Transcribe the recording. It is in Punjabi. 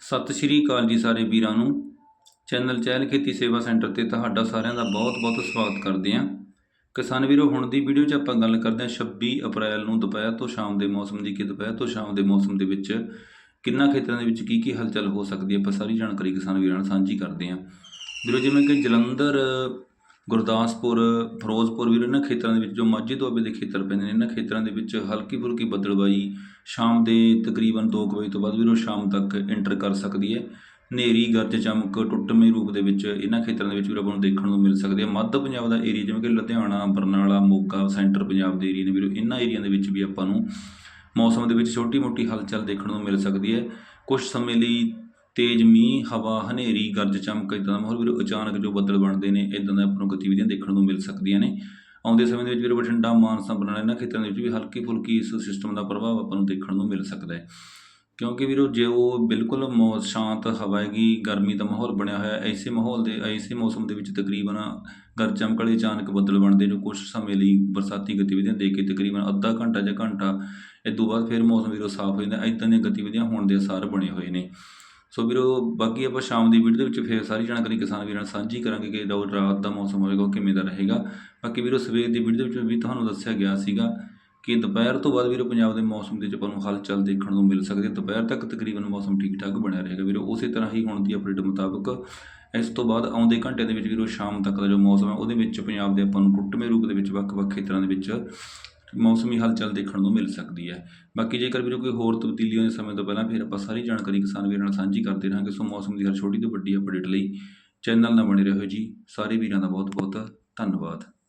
ਸਤਿ ਸ਼੍ਰੀ ਅਕਾਲ ਜੀ ਸਾਰੇ ਵੀਰਾਂ ਨੂੰ। ਚੈਨਲ ਚਹਿਲ ਖੇਤੀ ਸੇਵਾ ਸੈਂਟਰ ਤੇ ਤੁਹਾਡਾ ਸਾਰਿਆਂ ਦਾ ਬਹੁਤ-ਬਹੁਤ ਸਵਾਗਤ ਕਰਦੇ ਹਾਂ। ਕਿਸਾਨ ਵੀਰੋ, ਹੁਣ ਦੀ ਵੀਡੀਓ 'ਚ ਆਪਾਂ ਗੱਲ ਕਰਦੇ ਹਾਂ 26 ਅਪ੍ਰੈਲ ਨੂੰ ਦੁਪਹਿਰ ਤੋਂ ਸ਼ਾਮ ਦੇ ਮੌਸਮ ਦੀ ਕਿ ਦੁਪਹਿਰ ਤੋਂ ਸ਼ਾਮ ਦੇ ਮੌਸਮ ਦੇ ਵਿੱਚ ਕਿੰਨਾ ਖੇਤਰਾਂ ਦੇ ਵਿੱਚ ਕੀ ਕੀ ਹਲਚਲ ਹੋ ਸਕਦੀ ਹੈ, ਆਪਾਂ ਸਾਰੀ ਜਾਣਕਾਰੀ ਕਿਸਾਨ ਵੀਰਾਂ ਨਾਲ ਸਾਂਝੀ ਕਰਦੇ ਹਾਂ। ਵੀਰੋ, ਜਿਵੇਂ ਕਿ ਜਲੰਧਰ ਗੁਰਦਾਸਪੁਰ, ਫਿਰੋਜ਼ਪੁਰ ਵੀਰੋ ਇਹਨਾਂ ਖੇਤਰਾਂ ਦੇ ਵਿੱਚ, ਜੋ ਮਾਝੇ ਦੁਆਬੇ ਦੇ ਖੇਤਰ ਪੈਂਦੇ ਨੇ, ਇਹਨਾਂ ਖੇਤਰਾਂ ਦੇ ਵਿੱਚ ਹਲਕੀ ਫੁਲਕੀ ਬੱਦਲਬਾਈ ਸ਼ਾਮ ਦੇ ਤਕਰੀਬਨ 2 ਵਜੇ ਤੋਂ ਬਾਅਦ ਵੀਰੋ ਸ਼ਾਮ ਤੱਕ ਐਂਟਰ ਕਰ ਸਕਦੀ ਹੈ। ਹਨੇਰੀ, ਗਰਜ, ਚਮਕ, ਟੁੱਟਵੇਂ ਰੂਪ ਦੇ ਵਿੱਚ ਇਹਨਾਂ ਖੇਤਰਾਂ ਦੇ ਵਿੱਚ ਵੀਰੋ ਆਪਾਂ ਨੂੰ ਦੇਖਣ ਨੂੰ ਮਿਲ ਸਕਦੀ ਹੈ। ਮੱਧ ਪੰਜਾਬ ਦਾ ਏਰੀਆ ਜਿਵੇਂ ਕਿ ਲੁਧਿਆਣਾ, ਬਰਨਾਲਾ, ਮੋਗਾ, ਸੈਂਟਰ ਪੰਜਾਬ ਦੇ ਏਰੀਆ ਨੇ ਵੀਰੋ, ਇਹਨਾਂ ਏਰੀਆ ਦੇ ਵਿੱਚ ਵੀ ਆਪਾਂ ਨੂੰ ਮੌਸਮ ਦੇ ਵਿੱਚ ਛੋਟੀ ਮੋਟੀ ਹਲਚਲ ਦੇਖਣ ਨੂੰ ਮਿਲ ਸਕਦੀ ਹੈ। ਕੁਝ ਸਮੇਂ ਲਈ ਤੇਜ਼ ਮੀਂਹ, ਹਵਾ, ਹਨੇਰੀ, ਗਰਜ ਚਮਕ ਇਦਾਂ ਦਾ ਮਾਹੌਲ ਵੀਰੋ ਅਚਾਨਕ ਜੋ ਬੱਦਲ ਬਣਦੇ ਨੇ ਇਦਾਂ ਦਾ ਆਪਾਂ ਨੂੰ ਗਤੀਵਿਧੀਆਂ ਦੇਖਣ ਨੂੰ ਮਿਲ ਸਕਦੀਆਂ ਨੇ। ਆਉਂਦੇ ਸਮੇਂ ਦੇ ਵਿੱਚ ਵੀਰੋ ਬਠਿੰਡਾ ਮਾਨਸਾ ਬਰਨਾਲਾ ਇਹਨਾਂ ਖੇਤਰਾਂ ਦੇ ਵਿੱਚ ਵੀ ਹਲਕੀ ਫੁਲਕੀ ਇਸ ਸਿਸਟਮ ਦਾ ਪ੍ਰਭਾਵ ਆਪਾਂ ਨੂੰ ਦੇਖਣ ਨੂੰ ਮਿਲ ਸਕਦਾ ਹੈ। ਕਿਉਂਕਿ ਵੀਰੋ ਜੇ ਉਹ ਬਿਲਕੁਲ ਮੌ, ਸ਼ਾਂਤ ਹਵਾ ਹੈਗੀ, ਗਰਮੀ ਦਾ ਮਾਹੌਲ ਬਣਿਆ ਹੋਇਆ, ਐਸੇ ਮਾਹੌਲ ਦੇ, ਐਸੇ ਮੌਸਮ ਦੇ ਵਿੱਚ ਤਕਰੀਬਨ ਗਰਜ ਚਮਕ ਵਾਲੇ ਅਚਾਨਕ ਬੱਦਲ ਬਣਦੇ ਜੋ ਕੁਝ ਸਮੇਂ ਲਈ ਬਰਸਾਤੀ ਗਤੀਵਿਧੀਆਂ ਦੇ ਕੇ ਤਕਰੀਬਨ ਅੱਧਾ ਘੰਟਾ ਜਾਂ ਘੰਟਾ, ਇਹ ਤੋਂ ਬਾਅਦ ਫਿਰ ਮੌਸਮ ਵੀਰੋ ਸਾਫ਼ ਹੋ ਜਾਂਦਾ ਇਦਾਂ ਦੀਆਂ ਗਤੀਵਿਧੀਆਂ ਹੋਣ ਦੇ ਅਸਾਰ ਬਣੇ ਹੋਏ ਨੇ। ਸੋ ਵੀਰੋ, ਬਾਕੀ ਆਪਾਂ ਸ਼ਾਮ ਦੀ ਵੀਡੀਓ ਦੇ ਵਿੱਚ ਫਿਰ ਸਾਰੀ ਜਾਣਕਾਰੀ ਕਿਸਾਨ ਵੀਰਾਂ ਨਾਲ ਸਾਂਝੀ ਕਰਾਂਗੇ ਕਿ ਰੋ- ਰਾਤ ਦਾ ਮੌਸਮ ਹੋਵੇਗਾ ਉਹ ਕਿਵੇਂ ਦਾ ਰਹੇਗਾ। ਬਾਕੀ ਵੀਰੋ, ਸਵੇਰ ਦੀ ਵੀਡੀਓ ਦੇ ਵਿੱਚ ਵੀ ਤੁਹਾਨੂੰ ਦੱਸਿਆ ਗਿਆ ਸੀਗਾ ਕਿ ਦੁਪਹਿਰ ਤੋਂ ਬਾਅਦ ਵੀਰੋ, ਪੰਜਾਬ ਦੇ ਮੌਸਮ ਦੇ ਵਿੱਚ ਆਪਾਂ ਨੂੰ ਹਲਚਲ ਦੇਖਣ ਨੂੰ ਮਿਲ ਸਕਦੀ ਹੈ। ਦੁਪਹਿਰ ਤੱਕ ਤਕਰੀਬਨ ਮੌਸਮ ਠੀਕ ਠਾਕ ਬਣਿਆ ਰਹੇਗਾ ਵੀਰੋ। ਉਸੇ ਤਰ੍ਹਾਂ ਹੀ ਹੁਣ ਦੀ ਅਪਡੇਟ ਮੁਤਾਬਕ ਇਸ ਤੋਂ ਬਾਅਦ ਆਉਂਦੇ ਘੰਟੇ ਦੇ ਵਿੱਚ ਵੀਰੋ, ਸ਼ਾਮ ਤੱਕ ਦਾ ਜੋ ਮੌਸਮ ਹੈ, ਉਹਦੇ ਵਿੱਚ ਪੰਜਾਬ ਦੇ ਆਪਾਂ ਨੂੰ ਟੁੱਟਵੇਂ ਰੂਪ ਦੇ ਵਿੱਚ ਵੱਖ-ਵੱਖ ਖੇਤਰਾਂ ਦੇ ਵਿੱਚ ਮੌਸਮੀ ਹਲਚਲ ਦੇਖਣ ਨੂੰ ਮਿਲ ਸਕਦੀ ਹੈ। ਬਾਕੀ ਜੇਕਰ ਵੀਰੋ ਕੋਈ ਹੋਰ ਤਬਦੀਲੀ ਹੋਣ ਸਮੇਂ ਤੋਂ ਪਹਿਲਾਂ ਫਿਰ ਆਪਾਂ ਸਾਰੀ ਜਾਣਕਾਰੀ ਕਿਸਾਨ ਵੀਰਾਂ ਨਾਲ ਸਾਂਝੀ ਕਰਦੇ ਰਹਾਂਗੇ। ਸੋ ਮੌਸਮ ਦੀ ਹਰ ਛੋਟੀ ਤੋਂ ਵੱਡੀ ਅਪਡੇਟ ਲਈ ਚੈਨਲ ਨਾਲ ਬਣੇ ਰਹੋ ਜੀ। ਸਾਰੇ ਵੀਰਾਂ ਦਾ ਬਹੁਤ-ਬਹੁਤ ਧੰਨਵਾਦ।